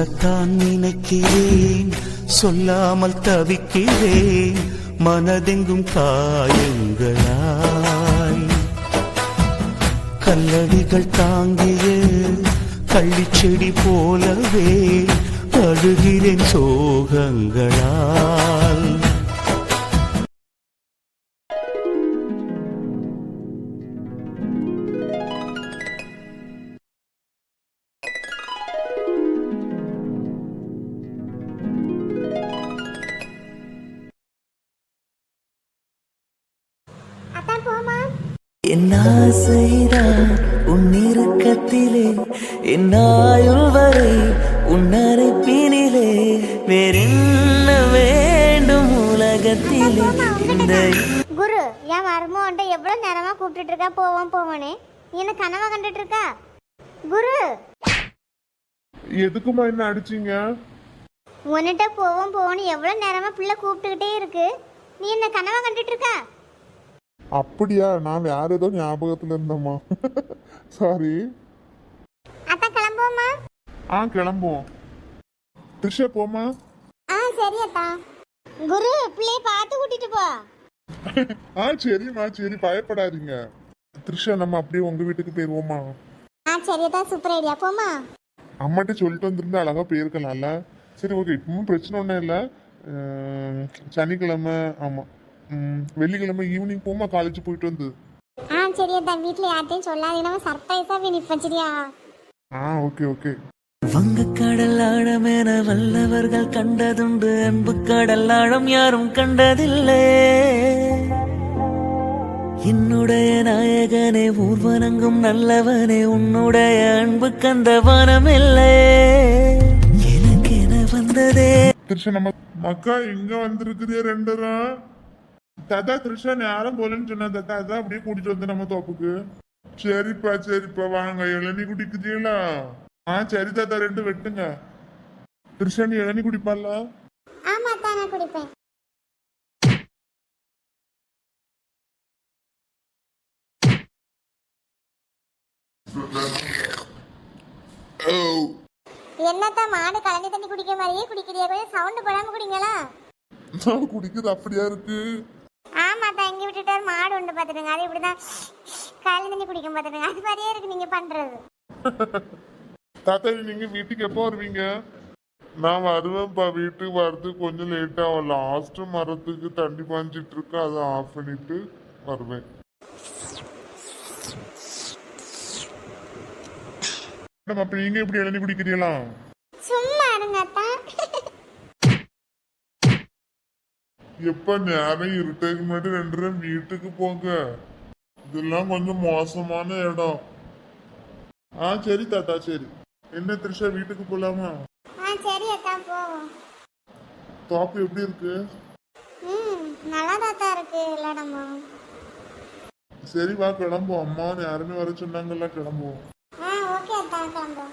சொல்லத்தான் நினைக்கிறேன் சொல்லாமல் தவிக்கிறேன் மனதெங்கும் காயங்களாய். கல்லடிகள் தாங்கிய கள்ளிச்செடி போலவே அழுகிறேன் சோகங்களால் என் ஆசைதான் உன் இறுக்கத்திலே என் ஆயுள் வரை உன் அரைப்பினிலே வேறென்ன வேண்டும் உலகத்திலே? இந்த குரு என் மருமோன்ட்ட எவ்வளோ நேரமா கூப்பிட்டுட்டு இருக்கா? போவோம் போவோனே. நீ என்ன கனவா கண்டுட்டு இருக்கா? குரு! எதுக்குமா என்ன அடிச்சீங்க? உன்கிட்ட போவோம் போவோன்னு எவ்வளோ நேரமா பிள்ளை கூப்பிட்டுக்கிட்டே இருக்கு. நீ என்ன கனவா கண்டுட்டு இருக்கா? அப்படியா? நான் வேற ஏதோ ஞாபகத்துல இருந்தேம்மா. சாரி அத்தான் கிளம்புவோமா? ஆ கிளம்புவோம். த்ரிஷா போமா ஆ சரி அத்தா. குரு பிள்ளைய பார்த்து கூட்டிட்டு போ. ஆ சரிம்மா சரி பயப்படாதீங்க. த்ரிஷா நம்ம அப்படியே உங்க வீட்டுக்கு போயிருவோமா ஆ சரி அத்தா சூப்பர் ஐடியா போமா அம்மாட்ட சொல்லிட்டு வந்திருந்தா அழகா போயிருக்கலாம்ல. சரி ஓகே இப்பவும் பிரச்சனை ஒன்றும் இல்லை. சனிக்கிழமை ஆமா. ம், வெள்ளிக்கிழமை ஈவினிங் போமா காலேஜ் போயிட்டு வந்து. ஆ சரி அத்தா வீட்டில் யார்ட்டையும் சொல்லாதீங்க. நம்ம சர்ப்ரைஸாக நிற்போம் சரியா? ஆ ஓகே ஓகே வங்கக்கடல் ஆழமென வல்லவர்கள் கண்டதுண்டு. அன்பு கடல் ஆழம் யாரும் கண்டதில்லை. என்னுடைய நாயகனே ஊர்வனங்கும் நல்லவனே உன்னுடைய அன்பு கந்த வனமில்லை எனக்கென வந்ததே? த்ரிஷா நம்ம மக்கா இங்க வந்திருக்குதே ரெண்டரா? தாத்தா த்ரிஷா நேரம் போலன்னு சொன்னா தாத்தா. அதான் அப்படியே கூட்டிட்டு வந்து நம்ம தோப்புக்கு. சரிப்பா சரிப்பா வாங்க. இளநீ குடிக்குதீங்களா? ஆ சரி தாத்தா ரெண்டு வெட்டுங்க. த்ரிஷா நீ இளநீ குடிப்பால ஆமா நான் குடிப்பேன். என்னத்தான் மாடு கலந்து தண்ணி குடிக்கிற மாதிரியே குடிக்கிறியா? கொஞ்சம் சவுண்டு போடாம குடிங்களா? நான் குடிக்குது அப்படியா இருக்கு? தான் விட்டுட்டார் பார்த்துருங்க உண்டு பாத்துடுங்க அது இப்படிதான். கலந்து தண்ணி குடிக்கும் பார்த்துருங்க அது மாதிரியே இருக்கு நீங்க பண்றது. தாத்தாஜி நீங்க வீட்டுக்கு எப்போ வருவீங்க? நான் வருவேன்ப்பா. வீட்டுக்கு வர்றது கொஞ்சம் லேட் ஆகும் லாஸ்ட் மரத்துக்கு தண்ணி பாஞ்சிட்டு இருக்கு. அதை ஆஃப் பண்ணிட்டு வருவேன். மேடம் அப்ப நீங்க எப்படி இளநீ குடிக்கிறீங்களா? எப்ப நேரம் இருட்டுக்கு முன்னாடி ரெண்டு பேரும் வீட்டுக்கு போங்க. இதெல்லாம் கொஞ்சம் மோசமான இடம். ஆ சரி தாத்தா சரி. என்ன த்ரிஷா வீட்டுக்கு போலாமா? ஆ சரி போவோம். தோப்பு எப்படி இருக்கு? ம் நல்லா தாத்தா இருக்கு எல்லா இடமும் சரி வா கிளம்புவோம். அம்மா யாருமே வர சொன்னாங்கல்ல கிளம்புவோம். ஆ ஓகே அத்தா கிளம்புவோம்.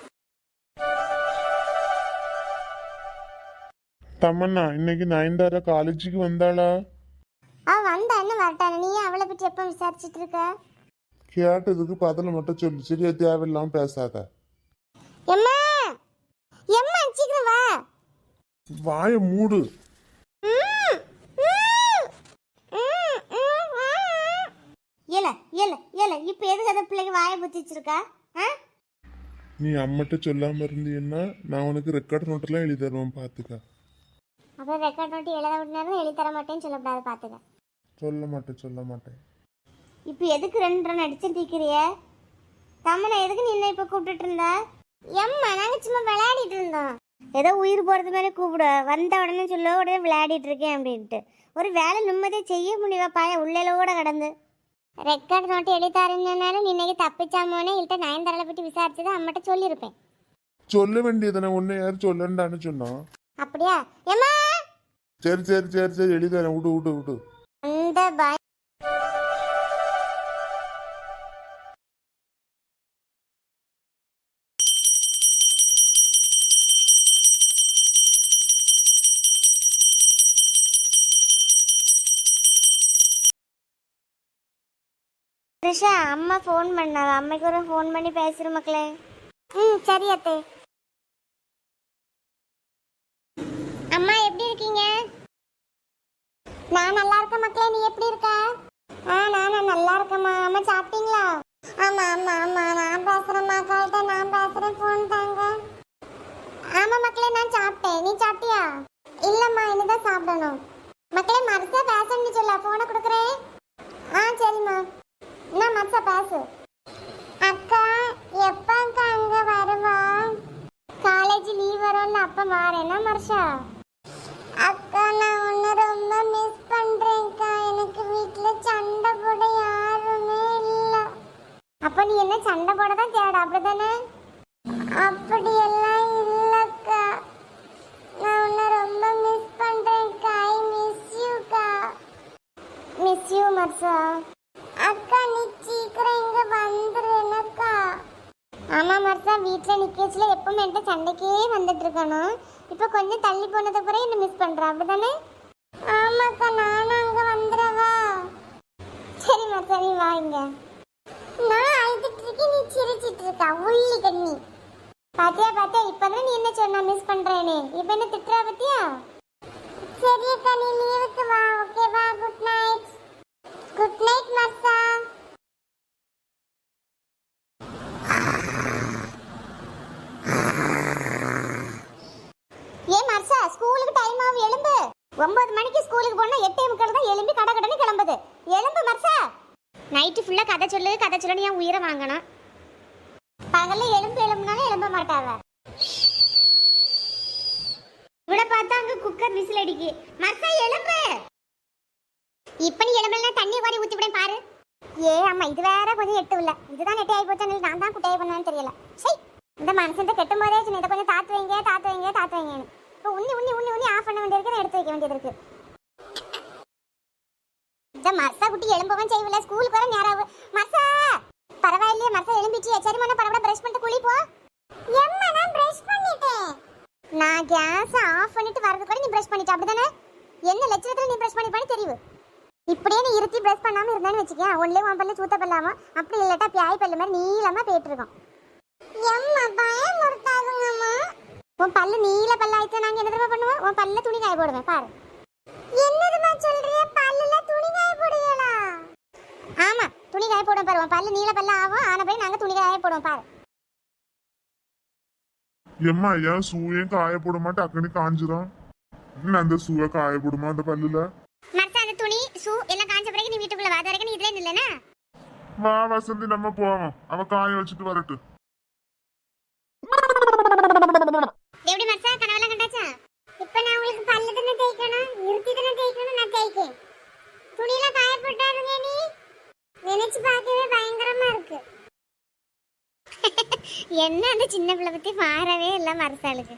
தமன்னா இன்னைக்கு நயன்தாரா காலேஜுக்கு வந்தாளா? அவ வந்தா என்ன வரட்டான? நீ அவளை பற்றி எப்போ விசாரிச்சுட்டு இருக்க? கேட்டதுக்கு பதில மட்டும் சொல்லு சரியா தேவையில்லாம பேசாத. எம்மா! எம்மா சீக்கிரம் வா! வாய மூடு. ம், ம், ம், ம், ம். ஏல ஏல ஏல இப்போ எதுக்கு அந்த பிள்ளைக்கு வாயை புத்தி வச்சிருக்கா? ஆ? நீ அம்மட்ட சொல்லாம இருந்தீன்னா நான் உனக்கு ரெக்கார்ட் நோட்டெல்லாம் எழுதி தருவேன் பாத்துக்க. அப்புறம் ரெக்கார்ட் நோட்டி எழுத விட்டுனாலும் எழுதி தர மாட்டேன்னு சொல்லக்கூடாது பார்த்துக்க சொல்ல மாட்டேன் சொல்ல மாட்டேன். இப்போ எதுக்கு ரெண்டு ரன் அடிச்சு தீக்கிறிய? தம்மனை எதுக்கு நீ என்ன இப்போ கூப்பிட்டுட்டு இருந்தா? எம்மா நாங்கள் சும்மா விளையாடிட்டு இருந்தோம். ஏதோ உயிர் போகிறது மாதிரி கூப்பிட. வந்த உடனே சொல்ல உடனே விளையாடிட்டு இருக்கேன் அப்படின்ட்டு. ஒரு வேலை நிம்மதியாக செய்ய முடியவா பாய? உள்ளேலோட கடந்து. ரெக்கார்ட் நோட்டு எழுத்தாருனாலும் நீ இன்னைக்கு தப்பிச்சாமோனே இல்லட்ட நயன்தாரால பற்றி விசாரிச்சதை அம்மட்ட சொல்லியிருப்பேன். சொல்ல வேண்டியதுன ஒன்னு யாரும் சொல்லண்டான்னு சொன்னான். அப்படியா? ஏம்மா சரி சரி சரி சரி எழுதி விட்டு விட்டு விட்டு. அந்த பய ரிஷா அம்மா ஃபோன் பண்ணாங்க. அம்மைக்கு ஒரு ஃபோன் பண்ணி பேசுற மக்களே. ம் சரி அத்தை. நான் மக்களே நீ எப்படி இருக்க? ஆ நான் நல்லா இருக்கேம்மா. அம்மா சாப்பிட்டீங்களா? ஆமா ஆமா ஆமா. நான் பேசுறேன் மக்கள்கிட்ட நான் பேசுறேன். ஃபோன் தாங்க. ஆமா மக்களே நான் சாப்பிட்டேன். நீ சாப்பிட்டியா? இல்லம்மா இனிதான் சாப்பிடணும். மக்களே மரசா பேசணும்னு சொல்ல போனை கொடுக்குறேன். ஆ சரிம்மா. என்ன மரசா பேசு. அக்கா எப்போ அக்கா அங்கே வருவா? காலேஜ் லீவ் வரும்ல அப்போ வரேன்னா மர்ஷா சண்டை போட தான் தேட அப்படிதானே அப்படியெல்லாம் இல்லக்கா. நான் உன்னை ரொம்ப மிஸ் பண்றேன்க்கா. ஐ மிஸ் யூக்கா மிஸ் யூ மர்சா அக்கா நீ சீக்கிரம் இங்க வந்துரு ஆமா மர்சா வீட்ல நிக்கச்சுல எப்பவும் என்கிட்ட சண்டைக்கே வந்துட்டு இருக்கணும். இப்போ கொஞ்சம் தள்ளி போனதுக்கு அப்புறம் என்ன மிஸ் பண்ற அப்படிதானே ஆமாக்கா நானும் அங்க வந்துடவா. சரி மர்சா நீ வாங்க நான் சிரிச்சிட்டு கண்ணி. பாத்தியா பாத்தியா இப்பதான் நீ என்ன சொன்ன மிஸ் பண்றேனே இப்ப என்ன திட்டுறா பாத்தியா? சரி அக்கா நீ லீவுக்கு வா ஓகேவா good night good night Marsha. ஏ மர்சா ஸ்கூலுக்கு டைம் ஆகும் எலும்பு. ஒன்பது மணிக்கு ஸ்கூலுக்கு போனா எட்டே முக்கால் தான் எலும்பி கடை கடன்னு கிளம்புது. எலும்பு மர்சா. நைட்டு ஃபுல்லாக கதை சொல்லு கதை சொல்லு என் உயிரை வாங்கணும் பகல்ல எலும்பு எலும்புனாலும் எலும்ப மாட்டாவ. இவள பார்த்தா அங்க குக்கர் விசில் அடிக்கு. மர்சா எலும்பு. இப்ப நீ எலும்புல தண்ணி வாரி ஊத்தி விட பாரு. ஏ அம்மா இது வேற கொஞ்சம் எட்டு இல்ல இதுதான் நெட்டி ஆகி போச்சு நான் தான் குட்டையை பண்ணுவேன்னு தெரியல. சரி இந்த மனுஷன் கெட்டும் போதே சொன்ன இதை கொஞ்சம் தாத்து வைங்க தாத்து வைங்க தாத்து வைங்கன்னு. இப்போ உன்னி உன்னி உன்னி உன்னி ஆஃப் பண்ண வேண்டியிருக்கு நான் எடுத்து வைக்க வேண்டியது இருக்கு. இந்த மர்சா குட்டி எலும்பவன் செய்யல ஸ்கூலுக்கு வர நேரம் மர்சா பரவாயில்லையே மர்சா எலும்பிச்சு சரி மண்ண பரவாயில்ல ப்ரஷ் பண்ணிட்டு குளிப்போம். எம்மா நான் பிரஷ் பண்ணிட்டேன்? நான் கேஸ் ஆஃப் பண்ணிட்டு வரதுக்கு கூட நீ பிரஷ் பண்ணிட்ட அப்படிதானே? என்ன லட்சணத்துல நீ பிரஷ் பண்ணிப்பான்னு தெரியும் இப்படியே நீ இருத்தி பிரஷ் பண்ணாம இருந்தான்னு வச்சுக்கேன் ஒன்லே உன் பல்ல சூத்த பல்லாம அப்படி இல்லாட்டா பியாய் பல்லு மாதிரி நீளமா போயிட்டு இருக்கும் எம்மா பயமுறுத்தாதுங்கம்மா. உன் பல்லு நீல பல்லாயிட்டு நாங்க என்ன தெரியுமா பண்ணுவோம்? உன் பல்ல துணி காய போடுவேன் பாரு. என்னதுமா சொல்றிய பல்லுல துணி காய போடுவீங்களா? ஆமா துணி காய போடுவோம் பாரு. உன் பல்லு நீல பல்ல ஆகும் ஆன போய் நாங்க துணி காய போடுவோம் பாரு. எம்மா ஏன் சூயன் காய போட மாட்டேன் அக்கனி காஞ்சிரும். என்ன அந்த சூவை காய போடுமா அந்த பல்லுல? மரசா அந்த துணி ஷூ எல்லாம் காஞ்ச பிறகு நீ வீட்டுக்குள்ள வா. அது வரைக்கும் நீ இதுல இல்லனா வா வசந்தி நம்ம போவோம். அவ காய வச்சுட்டு வரட்டு. எப்படி மரசா கனவெல்லாம் கண்டாச்சா இப்ப நான் உங்களுக்கு பல்லு தானே தேய்க்கணும் நிறுத்தி தானே தேய்க்கணும் நான் தேய்க்கேன் துணியில காய போட்டாருங்க நீ நினைச்சு பார்க்கவே பயங்கரமா இருக்கு என்ன அந்த சின்ன பிள்ளை பத்தி மாறவே இல்லை மறுத்தாளுக்கு